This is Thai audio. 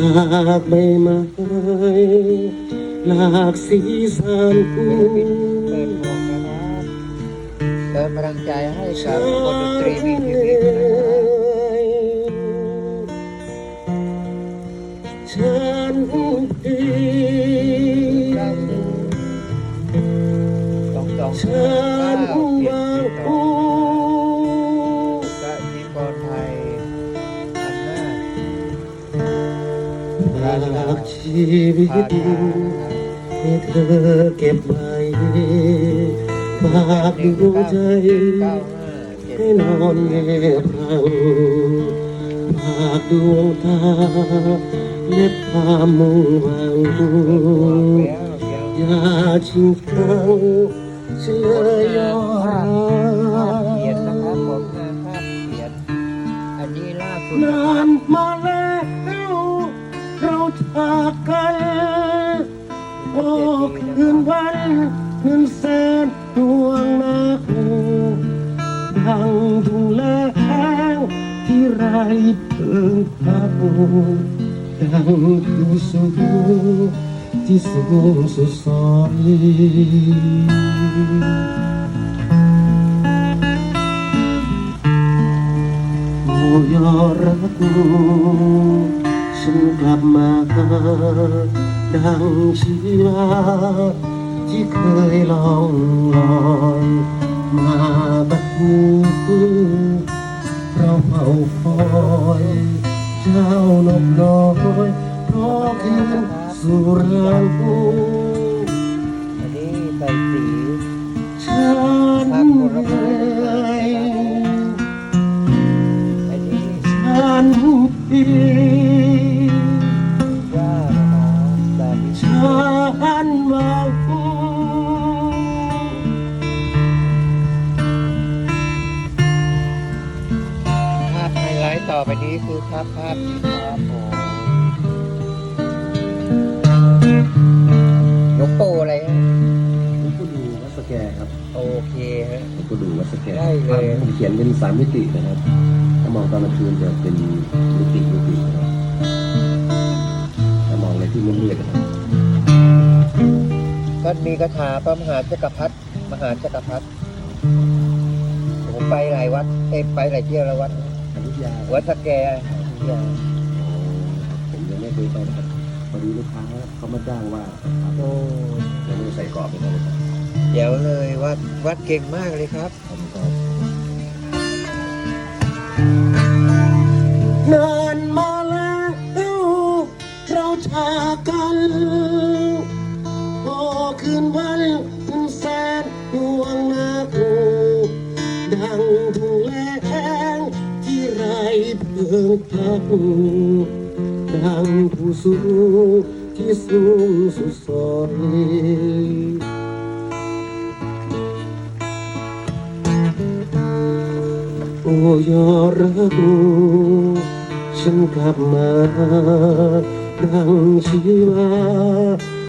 หากใบไม้หลากสีสันเปิดหมวกนะครับเติมพลังใจให้กับคนดนตรีมีชีวิตนะครับฉันเองสองสองฉันเจ็ดวางสี่สากชีวิตทานะครับให้เธอเก็บไว้ฝากดวงใจ ให้นอนเงียบพังฝากดวงตาเล็บความมุ่งหวังอย่าชิงชังเชื่อยอภาพภาพรัเจากกันโอ้คืนวันเงินแสนดวงนาคูดังทุ่งแล้งที่ไรเพิ่งพักดังอยู่สูงที่สูงสุดซอยโอ้ยรักกู ฉันกลับมา ดังชีวาที่เคยลองลอยมาบัดนี้เราเฝ้าคอยเจ้านกน้อยเพราะคืนสุรานผู้ ไลท์ต่อไปนี้คือภาพภาพนี้ครับผมหลวงปู่อะไรฮะหลวงปู่ดูวัดสแกครับโอเคฮะ หลวงปู่ดูวัดสแกได้เลยผมเขียนเป็นสามมิตินะครับ ถ้ามองตอนกลางคืนจะเป็นมิติมิตินะครับถ้ามองในที่มืดๆนะครับก็มีคาถาพระมหาจักรพรรดิมหาจักรพรรดิผมไปหลายวัดเอ้ยไปหลายเที่ยวแล้ววัดอนุ ญาวัดสแกอยุธยาผมยังไม่เคยไปนะครับพอดีลูกค้าเขามาจ้างว่าครับโอ้ยังไม่ได้ใส่กรอบเลยครับเดี๋ยวเลยวัดวัดเก่งมากเลยครับผมก็นานมาแล้วเราจากกันพอคืนวันแสนดวงนาคูดังทุ่งแล เพิ่งพักดังผู้สูงที่สูงสุดซอยโอ้ยอรักฉันกลับมาดังชีวา